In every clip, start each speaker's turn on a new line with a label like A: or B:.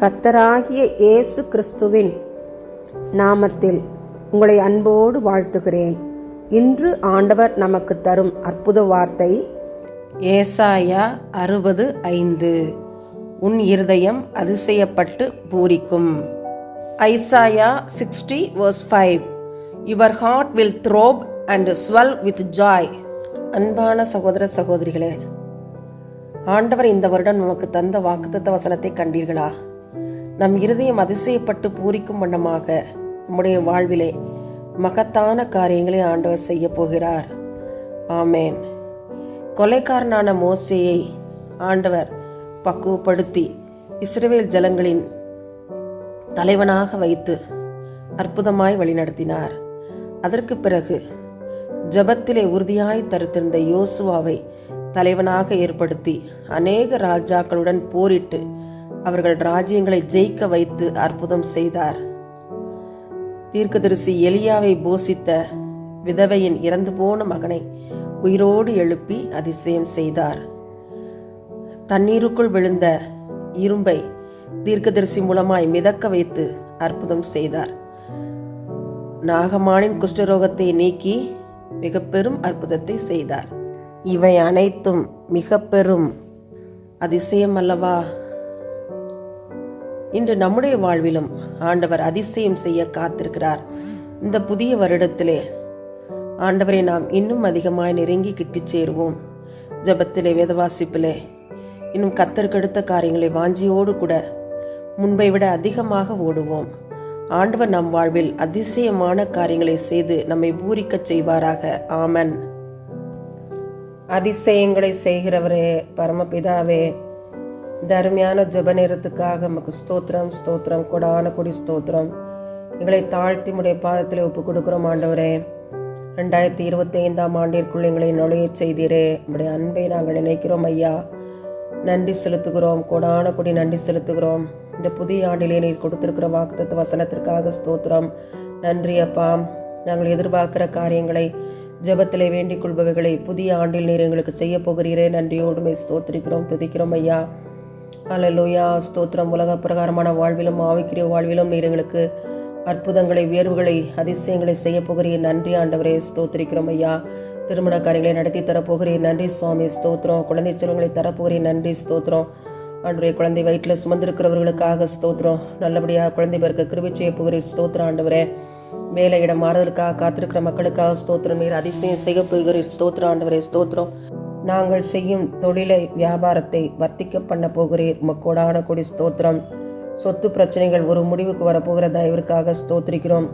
A: கத்தராகிய இயேசு கிறிஸ்துவின் நாமத்தில் உங்களை அன்போடு வாழ்த்துகிறேன். இன்று ஆண்டவர் நமக்கு தரும் அற்புத வார்த்தை ஏசாயா அறுபது ஐந்து. உன் இருதயம் அதிசயப்பட்டு பூரிக்கும். Isaiah sixty verse five. Your heart will throb and swell with joy. அன்பான சகோதர சகோதரிகளே ஆண்டவர் இந்த வருடம் நமக்கு தந்த வாக்குத்தத்த வசனத்தை கண்டீர்களா? நம் இருதயம் அதிசயப்பட்டு பூரிக்கும் வண்ணமாக நம்முடைய வாழ்விலே மகத்தான காரியங்களை ஆண்டவர் செய்ய போகிறார். ஆமேன். கொலைக்காரனான மோசையை ஆண்டவர் பக்குவப்படுத்தி இஸ்ரேல் ஜலங்களின் தலைவனாக வைத்து அற்புதமாய் வழிநடத்தினார். அதற்கு பிறகு ஜபத்திலே உறுதியாய் தருத்திருந்த யோசுவாவை தலைவனாக ஏற்படுத்தி அநேக ராஜாக்களுடன் போரிட்டு அவர்கள் ராஜ்யங்களை ஜெயிக்க வைத்து அற்புதம் செய்தார். தீர்க்கதரிசி எலியாவை போசித்த விதவையின் இறந்து போன மகனை உயிரோடு எழுப்பி அதிசயம் செய்தார். தண்ணீருக்குள் விழுந்த இரும்பை தீர்க்கதரிசி மூலமாய் மிதக்க வைத்து அற்புதம் செய்தார். நாகமானின் குஷ்டரோகத்தை நீக்கி மிக பெரும் அற்புதத்தை செய்தார். இவை அனைத்தும் மிக பெரும் அதிசயம் அல்லவா? இன்று நம்முடைய வாழ்விலும் ஆண்டவர் அதிசயம் செய்ய காத்திருக்கிறார். இந்த புதிய வருடத்திலே ஆண்டவரை நாம் இன்னும் அதிகமாய் நெருங்கி கிட்டிச் சேருவோம். ஜபத்திலே வேதவாசிப்பிலே இன்னும் கத்தற்கெடுத்த காரியங்களை வாஞ்சியோடு கூட முன்பை விட அதிகமாக ஓடுவோம். ஆண்டவர் நம் வாழ்வில் அதிசயமான காரியங்களை செய்து நம்மை பூரிக்கச் செய்வாராக. ஆமன். அதிசயங்களை செய்கிறவரே பரமபிதாவே தருமையான ஜப நேரத்துக்காக நமக்கு ஸ்தோத்திரம் ஸ்தோத்திரம். கொடான கொடி ஸ்தோத்திரம். எங்களை தாழ்த்தி உடைய பாதத்தில் ஒப்பு கொடுக்குறோம் ஆண்டவரே. ரெண்டாயிரத்தி இருபத்தி ஐந்தாம் ஆண்டிற்குள் எங்களை நுழைய செய்தீரே. உடைய அன்பை நாங்கள் நினைக்கிறோம் ஐயா. நன்றி செலுத்துகிறோம். கொடான கொடி நன்றி செலுத்துகிறோம். இந்த புதிய ஆண்டிலே நீர் கொடுத்திருக்கிற வாக்குத்த வசனத்திற்காக ஸ்தோத்திரம். நன்றி அப்பா. நாங்கள் எதிர்பார்க்கிற காரியங்களை ஜபத்திலே வேண்டிக் கொள்பவைகளை புதிய ஆண்டில் நீர் எங்களுக்கு செய்ய போகிறீரே. நன்றியோடுமை ஸ்தோத்திரிக்கிறோம் துதிக்கிறோம் ஐயா. அலலோயா ஸ்தோத்திரம். உலக பிரகாரமான வாழ்விலும் ஆவிக்கிரிய வாழ்விலும் நீர் எங்களுக்கு அற்புதங்களை உயர்வுகளை அதிசயங்களை செய்ய போகிறீர். நன்றி ஆண்டவரே. ஸ்தோத்திரிக்கிறோம் ஐயா. திருமண காரியங்களை நடத்தி தரப்போகிறீர் நன்றி சுவாமி. ஸ்தோத்திரம். குழந்தை செல்வங்களை தரப்போகிறீர் நன்றி ஸ்தோத்திரம். ஆண்டுடைய குழந்தை வயிற்றில் சுமந்திருக்கிறவர்களுக்காக ஸ்தோத்திரம். நல்லபடியாக குழந்தை பேருக்கு கிருவி செய்ய போகிறீர். ஸ்தோத்திரம் ஆண்டவரே. வேலை இடம் மாறுதலுக்காக காத்திருக்கிற மக்களுக்காக ஸ்தோத்திரம். நீர் அதிசயம் செய்ய போகிறீர். ஸ்தோத்திரம் ஆண்டவரே. ஸ்தோத்திரம். நாங்கள் செய்யும் தொழிலை வியாபாரத்தை வர்த்திக்க பண்ண போகிறீர். உமக்கோடான கொடி ஸ்தோத்திரம். சொத்து பிரச்சனைகள் ஒரு முடிவுக்கு வரப்போகிற தயவிற்காக ஸ்தோத்திரிக்கிறோம்.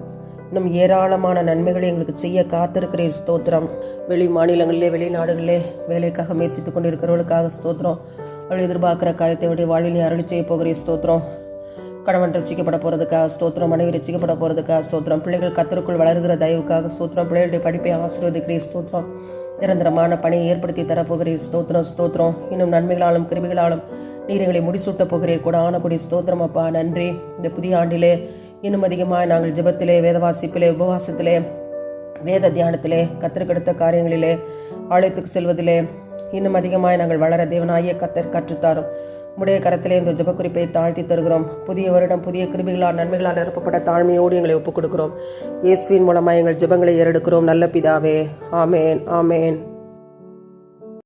A: இன்னும் ஏராளமான நன்மைகளை எங்களுக்கு செய்ய காத்திருக்கிறீர் ஸ்தோத்திரம். வெளி மாநிலங்களிலே வெளிநாடுகளிலே வேலைக்காக முயற்சித்துக் கொண்டிருக்கிறவர்களுக்காக ஸ்தோத்திரம். அவள் எதிர்பார்க்குற காரியத்தை விட வாழ்வில் நீ செய்ய போகிறீர் ஸ்தோத்திரம். கணவன் ரசிக்கப்பட போகிறதுக்காக ஸ்தோத்திரம். மனைவி ரசிக்கப்பட போகிறதுக்காக ஸ்தோத்திரம். பிள்ளைகள் கத்தருக்குள் வளர்கிற தயவுக்காக ஸ்தோத்திரம். பிள்ளைகளுடைய படிப்பை ஆசீர்வதிக்கிறீர் ஸ்தோத்திரம். நிரந்தரமான பணியை ஏற்படுத்தி தரப்போகிறீர். ஸ்தோத்திரம் ஸ்தோத்திரம். இன்னும் நன்மைகளாலும் கிருமிகளாலும் நீர் எங்களை முடிசூட்ட போகிறீர். கூட ஆனக்கூடிய ஸ்தோத்திரம் அப்பா. நன்றி. இந்த புதிய ஆண்டிலே இன்னும் அதிகமாக நாங்கள் ஜெபத்திலே வேதவாசிப்பிலே உபவாசத்திலே வேத தியானத்திலே கத்திற்கெடுத்த காரியங்களிலே ஆலயத்துக்கு செல்வதிலே இன்னும் அதிகமாக நாங்கள் வளர தேவனாகிய கத்தர் கற்றுத்தாரும். உடைய கரத்திலே இந்த ஜபக்குறிப்பை தாழ்த்தி தருகிறோம். புதிய வருடம் புதிய கிருமிகளால் நன்மைகளால் நிரப்பப்பட்ட தாழ்மையோடு எங்களை ஒப்புக் கொடுக்கிறோம் இயேசுவின் மூலமாக எங்கள் ஜெபங்களை ஏறெடுக்கிறோம். நல்ல பிதாவே. ஆமேன் ஆமேன்.